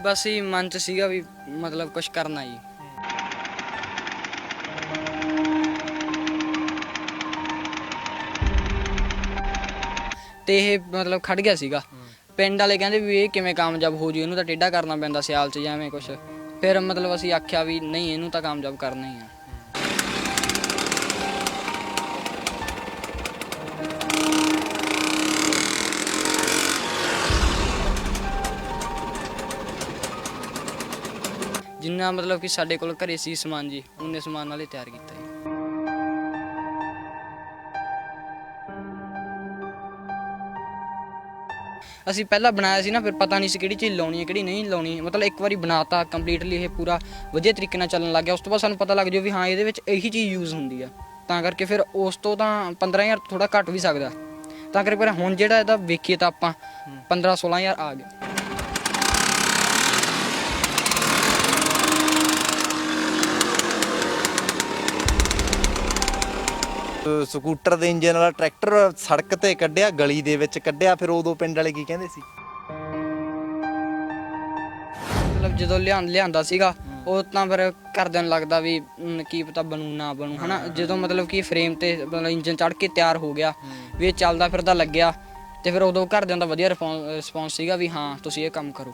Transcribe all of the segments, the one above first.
ਬਸ ਹੀ ਮਨ ਚ ਸੀਗਾ ਵੀ ਮਤਲਬ ਕੁਝ ਕਰਨਾ ਜੀ। ਤੇ ਇਹ ਮਤਲਬ ਖੜ ਗਿਆ ਸੀਗਾ। ਪਿੰਡ ਵਾਲੇ ਕਹਿੰਦੇ ਵੀ ਇਹ ਕਿਵੇਂ ਕਾਮਯਾਬ ਹੋ ਜੂ, ਇਹਨੂੰ ਤਾਂ ਟੇਢਾ ਕਰਨਾ ਪੈਂਦਾ ਸਿਆਲ ਚ ਜਾਂ ਐਵੇਂ ਕੁਝ ਫਿਰ ਮਤਲਬ ਅਸੀਂ ਆਖਿਆ ਵੀ ਨਹੀਂ, ਇਹਨੂੰ ਤਾਂ ਕਾਮਯਾਬ ਕਰਨਾ ਹੀ ਆ। ਜਿੰਨਾ ਮਤਲਬ ਕਿ ਸਾਡੇ ਕੋਲ ਘਰੇ ਸੀ ਸਮਾਨ ਜੀ ਉਹਨੇ ਸਮਾਨ ਨਾਲੇ ਤਿਆਰ ਕੀਤਾ ਜੀ। ਅਸੀਂ ਪਹਿਲਾਂ ਬਣਾਇਆ ਸੀ ਨਾ ਫਿਰ ਪਤਾ ਨਹੀਂ ਸੀ ਕਿਹੜੀ ਚੀਜ਼ ਲਾਉਣੀ ਹੈ ਕਿਹੜੀ ਨਹੀਂ ਲਾਉਣੀ ਮਤਲਬ ਇੱਕ ਵਾਰੀ ਬਣਾਤਾ ਕੰਪਲੀਟਲੀ ਇਹ ਪੂਰਾ ਵਧੀਆ ਤਰੀਕੇ ਨਾਲ ਚੱਲਣ ਲੱਗ ਗਿਆ ਉਸ ਤੋਂ ਬਾਅਦ ਸਾਨੂੰ ਪਤਾ ਲੱਗ ਜਾਓ ਵੀ ਹਾਂ ਇਹਦੇ ਵਿੱਚ ਇਹੀ ਚੀਜ਼ ਯੂਜ਼ ਹੁੰਦੀ ਆ। ਤਾਂ ਕਰਕੇ ਫਿਰ ਉਸ ਤੋਂ ਤਾਂ 15000 ਥੋੜਾ ਘੱਟ ਵੀ ਸਕਦਾ। ਤਾਂ ਕਰਕੇ ਫਿਰ ਹੁਣ ਜਿਹੜਾ ਇਹਦਾ ਵੇਖੀਏ ਤਾਂ ਆਪਾਂ 15 16000 ਆ ਗਿਆ। ਸਕੂਟਰ ਦੇ ਇੰਜਨ ਵਾਲਾ ਟਰੈਕਟਰ ਸੜਕ ਤੇ ਕੱਢਿਆ ਗਲੀ ਦੇ ਵਿੱਚ ਕੱਢਿਆ ਫਿਰ ਉਦੋਂ ਪਿੰਡ ਵਾਲੇ ਕੀ ਕਹਿੰਦੇ ਸੀ? ਮਤਲਬ ਜਦੋਂ ਲਿਆਂ ਲਿਆਂਦਾ ਸੀਗਾ ਉਹ ਤਾਂ ਫਿਰ ਘਰਦਿਆਂ ਨੂੰ ਲੱਗਦਾ ਵੀ ਮ, ਕੀ ਪਤਾ ਬਣੂ ਨਾ ਬਣੂ ਹਨਾ? ਜਦੋਂ ਮਤਲਬ ਕਿ ਫਰੇਮ ਤੇ ਮਤਲਬ ਇੰਜਨ ਚੜ ਕੇ ਤਿਆਰ ਹੋ ਗਿਆ ਵੀ ਇਹ ਚੱਲਦਾ ਫਿਰਦਾ ਲੱਗਿਆ ਤੇ ਫਿਰ ਉਦੋਂ ਘਰਦਿਆਂ ਦਾ ਵਧੀਆ ਰਿਸਪੌਂਸ ਸੀਗਾ ਵੀ ਹਾਂ ਤੁਸੀਂ ਇਹ ਕੰਮ ਕਰੋ।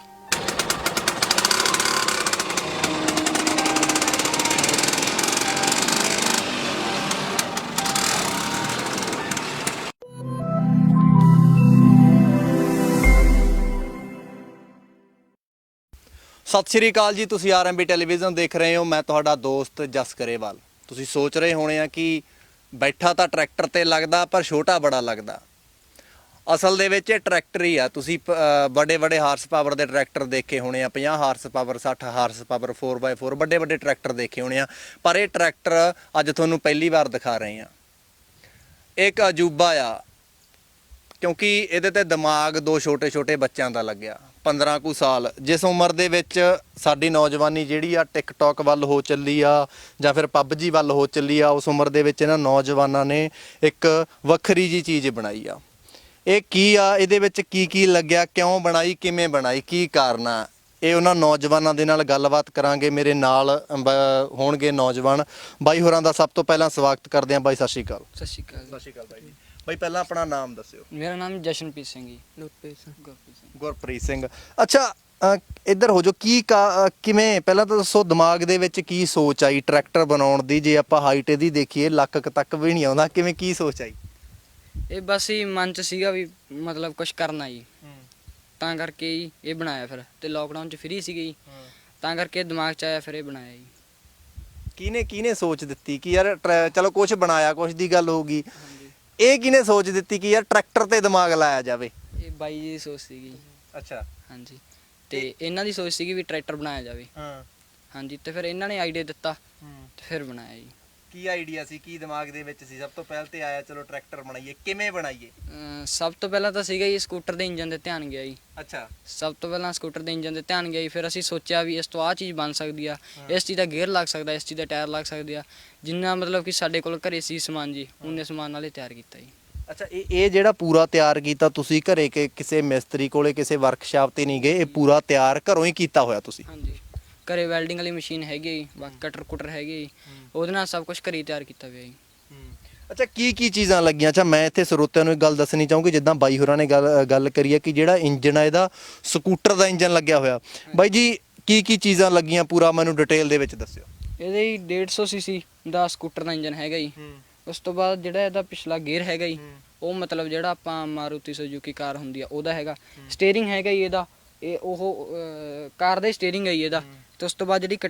ਸਤਿ ਸ਼੍ਰੀ ਅਕਾਲ ਜੀ, ਤੁਸੀਂ ਆਰਐਮਬੀ ਟੈਲੀਵਿਜ਼ਨ ਦੇਖ ਰਹੇ ਹੋ, ਮੈਂ ਤੁਹਾਡਾ ਦੋਸਤ ਜਸ ਕਰੇਵਾਲ ਤੁਸੀਂ ਸੋਚ ਰਹੇ ਹੋਣੇ ਆ ਕਿ ਬੈਠਾ ਤਾਂ ਟਰੈਕਟਰ ਤੇ ਲੱਗਦਾ, ਪਰ ਛੋਟਾ ਬੜਾ ਲੱਗਦਾ। ਅਸਲ ਦੇ ਵਿੱਚ ਇਹ ਟਰੈਕਟਰ ਹੀ ਆ। ਤੁਸੀਂ ਵੱਡੇ ਵੱਡੇ ਹਾਰਸ ਪਾਵਰ ਦੇ ਟਰੈਕਟਰ ਦੇਖੇ ਹੋਣੇ ਆ 50 horse power 60 horse power 4x4 ਵੱਡੇ ਵੱਡੇ ਟਰੈਕਟਰ ਦੇਖੇ ਹੋਣੇ ਆ। ਪਰ ਇਹ ਟਰੈਕਟਰ ਅੱਜ ਤੁਹਾਨੂੰ ਪਹਿਲੀ ਵਾਰ ਦਿਖਾ ਰਹੇ ਆ। ਇੱਕ ਅਜੂਬਾ ਆ, ਕਿਉਂਕਿ ਇਹਦੇ ਤੇ ਦਿਮਾਗ ਦੋ ਛੋਟੇ ਛੋਟੇ ਬੱਚਿਆਂ ਦਾ ਲੱਗਿਆ। 15 ਕੁ ਸਾਲ। ਜਿਸ ਉਮਰ ਦੇ ਵਿੱਚ ਸਾਡੀ ਨੌਜਵਾਨੀ ਜਿਹੜੀ ਆ ਟਿਕਟੌਕ ਵੱਲ ਹੋ ਚੱਲੀ ਆ ਜਾਂ ਫਿਰ ਪਬਜੀ ਵੱਲ ਹੋ ਚੱਲੀ ਆ, ਉਸ ਉਮਰ ਦੇ ਵਿੱਚ ਇਹਨਾਂ ਨੌਜਵਾਨਾਂ ਨੇ ਇੱਕ ਵੱਖਰੀ ਜੀ ਚੀਜ਼ ਬਣਾਈ ਆ। ਇਹ ਕੀ ਆ? ਇਹਦੇ ਵਿੱਚ ਕੀ ਕੀ ਲੱਗਿਆ? ਕਿਉਂ ਬਣਾਈ? ਕਿਵੇਂ ਬਣਾਈ? ਕੀ ਕਾਰਨ ਆ? ਇਹ ਉਹਨਾਂ ਨੌਜਵਾਨਾਂ ਦੇ ਨਾਲ ਗੱਲਬਾਤ ਕਰਾਂਗੇ। ਮੇਰੇ ਨਾਲ ਹੋਣਗੇ ਨੌਜਵਾਨ। ਬਾਈ ਹੋਰਾਂ ਦਾ ਸਭ ਤੋਂ ਪਹਿਲਾਂ ਸਵਾਗਤ ਕਰਦੇ ਹਾਂ। ਬਾਈ ਸਤਿ ਸ਼੍ਰੀ ਅਕਾਲ। ਸਤਿ ਸ਼੍ਰੀ ਅਕਾਲ ਸਤਿ ਸ਼੍ਰੀ ਅਕਾਲ ਬਾਈ ਜੀ। ਬਾਈ ਪਹਿਲਾਂ ਆਪਣਾ ਨਾਮ ਦੱਸਿਓ। ਮੇਰਾ ਨਾਮ ਜਸ਼ਨਪ੍ਰੀਤ ਸਿੰਘ ਜੀ। ਗੁਰਪ੍ਰੀਤ ਸਿੰਘ। ਗੁਰਪ੍ਰੀਤ ਸਿੰਘ। ਗੁਰਪ੍ਰੀਤ ਸਿੰਘ। ਅੱਛਾ ਇੱਧਰ ਹੋ ਜੋ ਕੀ ਕਿਵੇਂ? ਪਹਿਲਾਂ ਤਾਂ ਦੱਸੋ ਦਿਮਾਗ ਦੇ ਵਿੱਚ ਕੀ ਸੋਚ ਆਈ ਟਰੈਕਟਰ ਬਣਾਉਣ ਦੀ? ਜੇ ਆਪਾਂ ਹਾਈਟ ਇਹਦੀ ਦੇਖੀਏ ਲੱਕ ਕੁ ਤੱਕ ਵੀ ਨਹੀਂ ਆਉਂਦਾ। ਕਿਵੇਂ ਕੀ ਸੋਚ ਆਈ? ਇਹ ਬਸ ਹੀ ਮਨ ਚ ਸੀਗਾ ਵੀ ਮਤਲਬ ਕੁਝ ਕਰਨਾ ਜੀ। ਤਾਂ ਕਰਕੇ ਹੀ ਇਹ ਬਣਾਇਆ ਫਿਰ ਤੇ ਲੋਕਡਾਊਨ ਚ ਫ੍ਰੀ ਸੀਗੇ ਜੀ। ਤਾਂ ਕਰਕੇ ਦਿਮਾਗ ਚ ਆਇਆ ਫਿਰ ਇਹ ਬਣਾਇਆ ਜੀ। ਕਿਹਨੇ ਕਿਹਨੇ ਸੋਚ ਦਿੱਤੀ ਕਿ ਯਾਰ ਟਰੈ- ਚਲੋ ਕੁਝ ਬਣਾਇਆ ਕੁਝ ਦੀ ਗੱਲ ਹੋਊਗੀ। ਇਹ ਕਿਹਨੇ ਸੋਚ ਦਿੱਤੀ ਕਿ ਯਾਰ ਟਰੈਕਟਰ ਤੇ ਦਿਮਾਗ ਲਾਇਆ ਜਾਵੇ? ਇਹ ਬਾਈ ਜੀ ਦੀ ਸੋਚ ਸੀਗੀ ਅੱਛਾ। ਹਾਂਜੀ। ਤੇ ਇਹਨਾਂ ਦੀ ਸੋਚ ਸੀਗੀ ਵੀ ਟਰੈਕਟਰ ਬਣਾਇਆ ਜਾਵੇ। ਹਾਂ। ਹਾਂਜੀ ਤੇ ਫਿਰ ਇਹਨਾਂ ਨੇ ਆਈਡੀਆ ਦਿੱਤਾ ਤੇ ਫਿਰ ਬਣਾਇਆ ਜੀ। ਕੀ ਆਈਡੀਆ ਸੀ? ਕੀ ਦਿਮਾਗ ਦੇ ਵਿੱਚ ਸੀ? ਸਭ ਤੋਂ ਪਹਿਲ ਤੇ ਆਇਆ ਚਲੋ ਟਰੈਕਟਰ ਬਣਾਈਏ ਕਿਵੇਂ ਬਣਾਈਏ? ਅਮ ਸਭ ਤੋਂ ਪਹਿਲਾਂ ਤਾਂ ਸੀਗਾ ਜੀ ਸਕੂਟਰ ਦੇ ਇੰਜਨ ਤੇ ਧਿਆਨ ਗਿਆ ਜੀ। ਅੱਛਾ। ਸਭ ਤੋਂ ਪਹਿਲਾਂ ਸਕੂਟਰ ਦੇ ਇੰਜਨ ਤੇ ਧਿਆਨ ਗਿਆ ਜੀ ਫਿਰ ਅਸੀਂ ਸੋਚਿਆ ਵੀ ਇਸ ਤੋਂ ਆਹ ਚੀਜ਼ ਬਣ ਸਕਦੀ ਆ। ਇਸ ਚੀਜ਼ ਦਾ ਗੇਅਰ ਲੱਗ ਸਕਦਾ ਇਸ ਚੀਜ਼ ਦਾ ਟਾਇਰ ਲੱਗ ਸਕਦੇ ਆ। ਜਿੰਨਾ ਮਤਲਬ ਕਿ ਸਾਡੇ ਕੋਲ ਘਰੇ ਸੀ ਸਮਾਨ ਜੀ ਉਹਨੇ ਸਮਾਨ ਨਾਲੇ ਤਿਆਰ ਕੀਤਾ ਜੀ। ਅੱਛਾ ਇਹ ਇਹ ਜਿਹੜਾ ਪੂਰਾ ਤਿਆਰ ਕੀਤਾ ਤੁਸੀਂ ਘਰੇ ਕਿ ਕਿਸੇ ਮਿਸਤਰੀ ਕੋਲੇ ਕਿਸੇ ਵਰਕਸ਼ਾਪ ਤੇ ਨਹੀਂ ਗਏ ਇਹ ਪੂਰਾ ਤਿਆਰ ਘਰੋਂ ਹੀ ਕੀਤਾ ਹੋਇਆ ਤੁਸੀਂ? ਹਾਂਜੀ। ਘਰੇ ਵੈਲਡਿੰਗ ਵਾਲੀ ਮਸ਼ੀਨ ਹੈਗੀ ਹੈ ਜੀ ਬਾਕੀ ਕਟਰ ਕੁਟਰ ਹੈਗੇ ਜੀ। ਉਹਦੇ ਨਾਲ ਸਭ ਕੁਝ ਘਰੇ ਤਿਆਰ ਕੀਤਾ ਹੋਇਆ ਜੀ। ਅੱਛਾ ਕੀ ਕੀ ਚੀਜ਼ਾਂ ਲੱਗੀਆਂ? ਅੱਛਾ ਮੈਂ ਇੱਥੇ ਸਰੋਤਿਆਂ ਨੂੰ ਇੱਕ ਗੱਲ ਦੱਸਣੀ ਚਾਹੂੰਗੀ ਜਿੱਦਾਂ ਬਾਈ ਹੋਰਾਂ ਨੇ ਗੱਲ ਗੱਲ ਕਰੀ ਹੈ ਕਿ ਜਿਹੜਾ ਇੰਜਨ ਆ ਇਹਦਾ ਸਕੂਟਰ ਦਾ ਇੰਜਨ ਲੱਗਿਆ ਹੋਇਆ। ਬਾਈ ਜੀ ਕੀ ਕੀ ਚੀਜ਼ਾਂ ਲੱਗੀਆਂ? ਪੂਰਾ ਮੈਨੂੰ ਡਿਟੇਲ ਦੇ ਵਿੱਚ ਦੱਸਿਓ। ਇਹਦੇ ਹੀ 150 ਸੀਸੀ ਦਾ ਸਕੂਟਰ ਦਾ ਇੰਜਨ ਹੈਗਾ ਜੀ। ਉਸ ਤੋਂ ਬਾਅਦ ਜਿਹੜਾ ਇਹਦਾ ਪਿਛਲਾ ਗੇਅਰ ਹੈਗਾ ਜੀ ਉਹ ਮਤਲਬ ਜਿਹੜਾ ਆਪਾਂ ਮਾਰੂਤੀ ਸੁਜ਼ੂਕੀ ਕਾਰ ਹੁੰਦੀ ਆ ਉਹਦਾ ਹੈਗਾ। ਸਟੀਅਰਿੰਗ ਹੈਗਾ ਜੀ ਇਹਦਾ। ਇਹ ਉਹ ਕਾਰ ਦਾ ਸਟੀਅਰਿੰਗ ਹੈ ਜੀ ਇਹਦਾ। ਤੇ ਉਸ ਤੋਂ ਬਾਅਦ ਜਿਹੜੀ